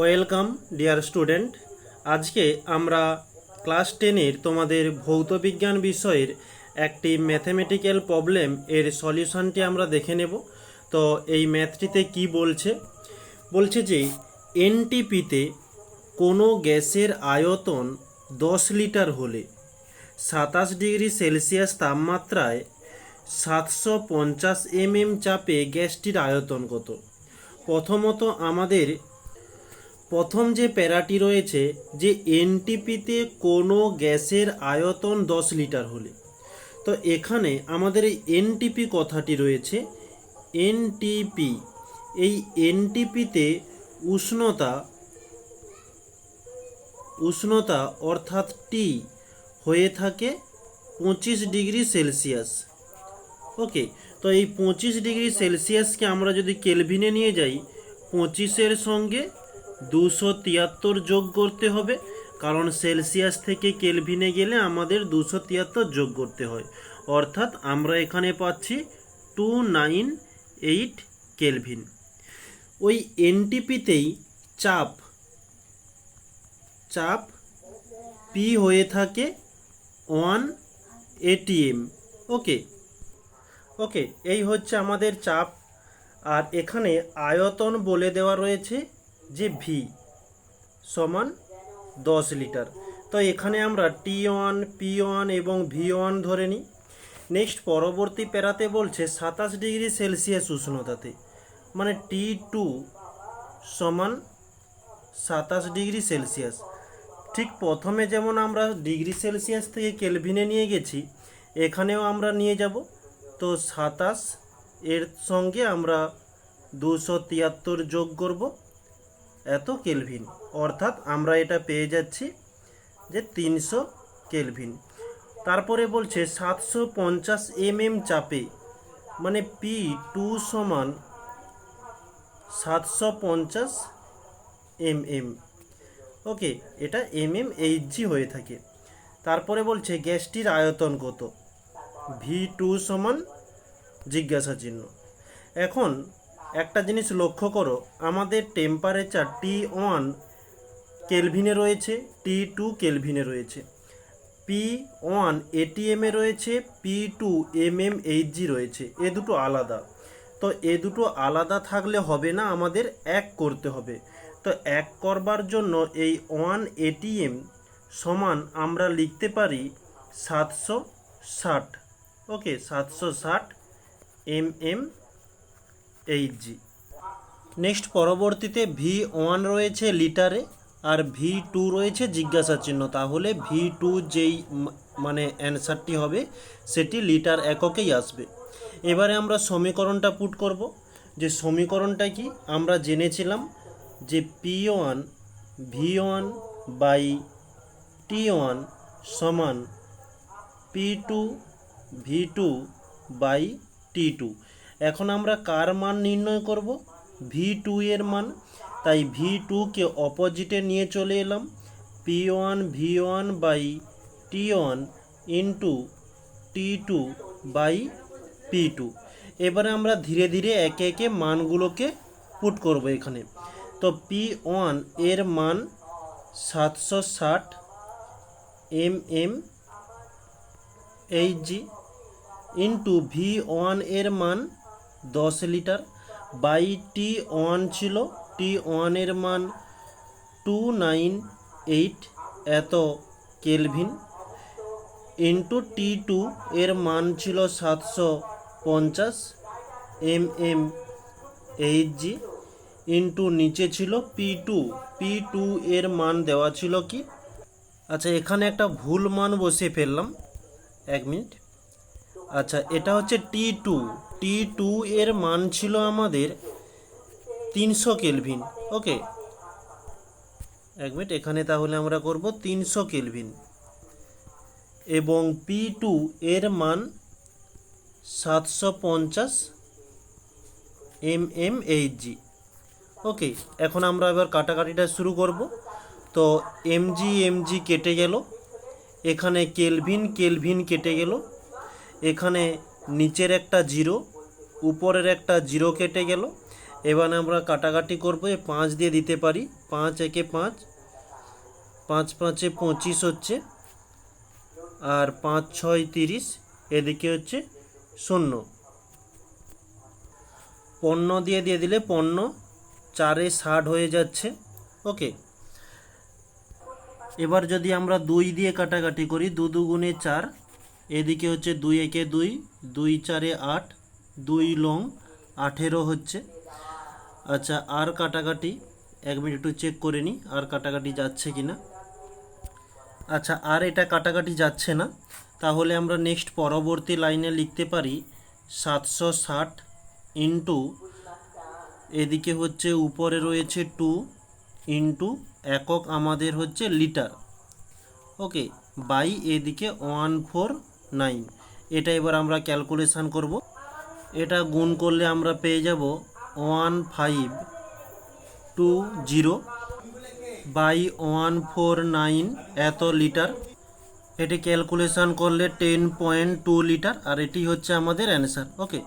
Welcome, dear student. আজকে আমরা class টেনের তোমাদের ভৌত বিজ্ঞান বিষয়ের একটি ম্যাথমেটিক্যাল প্রবলেম এর সলিউশনটি আমরা দেখে নেব। তো এই ম্যাথটিতে কি বলছে? বলছে যে এনটিপিতে কোনো গ্যাসের আয়তন দশ লিটার হলে সাতাশ ডিগ্রি সেলসিয়াস তাপমাত্রায় সাতশো পঞ্চাশ এমএম চাপে গ্যাসটির আয়তন কত? প্রথমত আমাদের প্রথম যে প্যারাটি রয়েছে, যে এনটিপিতে কোনো গ্যাসের আয়তন দশ লিটার হলে। তো এখানে আমাদের এই এনটিপি কথাটি রয়েছে। এনটিপি, এই এনটিপিতে উষ্ণতা উষ্ণতা অর্থাৎ টি হয়ে থাকে পঁচিশ ডিগ্রি সেলসিয়াস। ওকে, তো এই পঁচিশ ডিগ্রি সেলসিয়াসকে আমরা যদি কেলভিনে নিয়ে যাই, পঁচিশের সঙ্গে দুশো তিয়াত্তর যোগ করতে হবে, কারণ সেলসিয়াস থেকে কেলভিনে গেলে আমাদের দুশো তিয়াত্তর যোগ করতে হয়। অর্থাৎ আমরা এখানে পাচ্ছি টু নাইন এইট কেলভিন। ওই এনটিপিতেই চাপ চাপ পি হয়ে থাকে ওয়ান এটিএম ওকে ওকে, এই হচ্ছে আমাদের চাপ। আর এখানে আয়তন বলে দেওয়া রয়েছে যে ভি সমান দশ লিটার। তো এখানে আমরা টি ওয়ান পি ওয়ান এবং ভি ওয়ান ধরে নিই। নেক্সট পরবর্তী প্যারাতে বলছে সাতাশ ডিগ্রি সেলসিয়াস উষ্ণতাতে। মানে টি টু সমান সাতাশ ডিগ্রি সেলসিয়াস। ঠিক প্রথমে যেমন আমরা ডিগ্রি সেলসিয়াস থেকে কেলভিনে নিয়ে গেছি, এখানেও আমরা নিয়ে যাব। তো সাতাশ এর সঙ্গে আমরা দুশো তিয়াত্তর যোগ করব। এত কেলভিন। অর্থাৎ আমরা এটা পেয়ে যাচ্ছি যে তিনশো কেলভিন। তারপরে বলছে সাতশো পঞ্চাশ এমএম চাপে মানে পি টু সমান সাতশো পঞ্চাশ এম এম ওকে, এটা এম এম এইচ জি হয়ে থাকে। তারপরে বলছে গ্যাসটির আয়তন কত? ভি টু সমান জিজ্ঞাসা চিহ্ন এখন একটা জিনিস লক্ষ্য করো, আমাদের টেম্পারেচার টি ওয়ান কেলভিনে রয়েছে টি টু কেলভিনে রয়েছে। পি ওয়ান এটিএমে রয়েছে P two M M H G রয়েছে। এ দুটো আলাদা। তো এ দুটো আলাদা থাকলে হবে না, আমাদের এক করতে হবে। তো এক করবার জন্য এই ওয়ান এটিএম সমান আমরা লিখতে পারি সাতশো ষাট। ওকে সাতশো ষাট M M H G next পরবর্তীতে ভি ওয়ান রয়েছে লিটারে আর ভি টু রয়েছে জিজ্ঞাসা চিহ্ন। তাহলে ভি টু যেই মানে অ্যান্সারটি হবে, সেটি লিটার এককেই আসবে। এবারে আমরা সমীকরণটা পুট করব। যে সমীকরণটা কি? আমরা জেনেছিলাম যে P one V one by T one সমান P two V two by T two এখন আমরা কার মান নির্ণয় করব? ভি টু এর মান। তাই ভি টুকে অপোজিটে নিয়ে চলে এলাম। P one V one by T one into T two by P two এবারে আমরা ধীরে ধীরে একে একে মানগুলোকে পুট করব এখানে। তো পি ওয়ানের মান সাতশো ষাট M M H G into V ওয়ানের মান দশ লিটার। বাই টি ওয়ান ছিল। টি ওয়ানের মান টু নাইন এইট এত কেলভিন ইন্টু টি টু এর মান ছিল সাতশো পঞ্চাশ M M H G into নিচে ছিল পি টু পি টু এর মান দেওয়া ছিল কি? আচ্ছা এখানে একটা ভুল মান বসিয়ে ফেললাম। এক মিনিট। আচ্ছা এটা হচ্ছে টি টু টি টু এর মান ছিল আমাদের তিনশো কেলভিন, ওকে? এক মিনিট, এখানে তাহলে আমরা করব তিনশো কেলভিন। এবং পি টু এর মান সাতশো পঞ্চাশ M M H G. Okay, এখন আমরা এবার কাটাকাটিটা শুরু করব। তো এমজি এমজি কেটে গেল। এখানে কেলভিন কেলভিন কেটে গেল। এখানে নিচের একটা জিরো, উপরের একটা জিরো কেটে গেল। এবার আমরা কাটাকাটি করব পাঁচ দিয়ে দিতে পারি। পাঁচ একে পাঁচ পাঁচ পাঁচে পঁচিশ হচ্ছে, আর পাঁচ ছয় তিরিশ, এদিকে হচ্ছে শূন্য। পণ্য দিয়ে দিয়ে দিলে পণ্য চারে ষাট হয়ে যাচ্ছে, ওকে। এবার যদি আমরা দুই দিয়ে কাটাকাটি করি, দু দুগুণে চার এদিকে হচ্ছে দুই একে দুই দুই চারে আট, দুই লং, আঠেরো হচ্ছে। আচ্ছা আর কাটাকাটি, এক মিনিট একটু চেক করে নিই আর কাটাকাটি যাচ্ছে কি না? আচ্ছা আর এটা কাটাকাটি যাচ্ছে না। তাহলে আমরা নেক্সট পরবর্তী লাইনে লিখতে পারি সাতশো ষাট ইন্টু এদিকে হচ্ছে উপরে রয়েছে টু ইন্টু একক আমাদের হচ্ছে লিটার ওকে বাই এদিকে ওয়ান ফোর নাইন এটা এবার আমরা ক্যালকুলেশান করব। এটা গুণ করলে আমরা পেয়ে যাব one five two zero by one four nine এত লিটার এটি ক্যালকুলেশান করলে টেন পয়েন্ট টু লিটার আর এটি হচ্ছে আমাদের অ্যান্সার ওকে